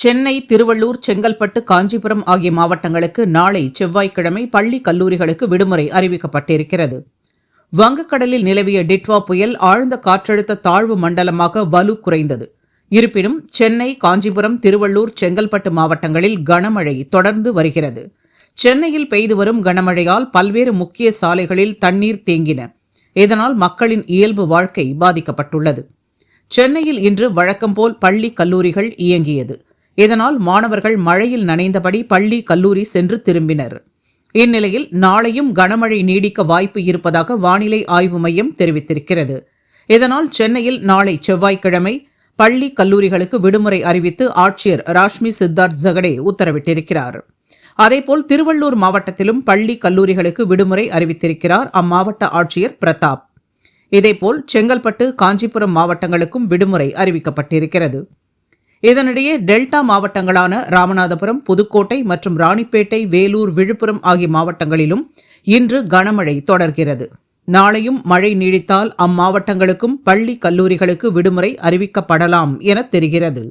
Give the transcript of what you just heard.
சென்னை திருவள்ளூர் செங்கல்பட்டு காஞ்சிபுரம் ஆகிய மாவட்டங்களுக்கு நாளை செவ்வாய்க்கிழமை பள்ளி கல்லூரிகளுக்கு விடுமுறை அறிவிக்கப்பட்டிருக்கிறது. வங்கக்கடலில் நிலவிய டிட்வா புயல் ஆழ்ந்த காற்றழுத்த தாழ்வு மண்டலமாக வலு குறைந்தது. இருப்பினும் சென்னை காஞ்சிபுரம் திருவள்ளூர் செங்கல்பட்டு மாவட்டங்களில் கனமழை தொடர்ந்து வருகிறது. சென்னையில் பெய்து வரும் கனமழையால் பல்வேறு முக்கிய சாலைகளில் தண்ணீர் தேங்கின. இதனால் மக்களின் இயல்பு வாழ்க்கை பாதிக்கப்பட்டுள்ளது. சென்னையில் இன்று வழக்கம்போல் பள்ளி கல்லூரிகள் இயங்கியது. இதனால் மாணவர்கள் மழையில் நனைந்தபடி பள்ளி கல்லூரி சென்று திரும்பினர். இந்நிலையில் நாளையும் கனமழை நீடிக்க வாய்ப்பு இருப்பதாக வானிலை ஆய்வு மையம் தெரிவித்திருக்கிறது. இதனால் சென்னையில் நாளை செவ்வாய்க்கிழமை பள்ளி கல்லூரிகளுக்கு விடுமுறை அறிவித்து ஆட்சியர் ராஷ்மி சித்தார்த் ஜகடே உத்தரவிட்டிருக்கிறார். அதேபோல் திருவள்ளூர் மாவட்டத்திலும் பள்ளி கல்லூரிகளுக்கு விடுமுறை அறிவித்திருக்கிறார் அம்மாவட்ட ஆட்சியர் பிரதாப். இதேபோல் செங்கல்பட்டு காஞ்சிபுரம் மாவட்டங்களுக்கும் விடுமுறை அறிவிக்கப்பட்டிருக்கிறது. இதனிடையே டெல்டா மாவட்டங்களான ராமநாதபுரம் புதுக்கோட்டை மற்றும் ராணிப்பேட்டை வேலூர் விழுப்புரம் ஆகிய மாவட்டங்களிலும் இன்று கனமழை தொடர்கிறது. நாளையும் மழை நீடித்தால் அம்மாவட்டங்களுக்கும் பள்ளி கல்லூரிகளுக்கு விடுமுறை அறிவிக்கப்படலாம் என தெரிகிறது.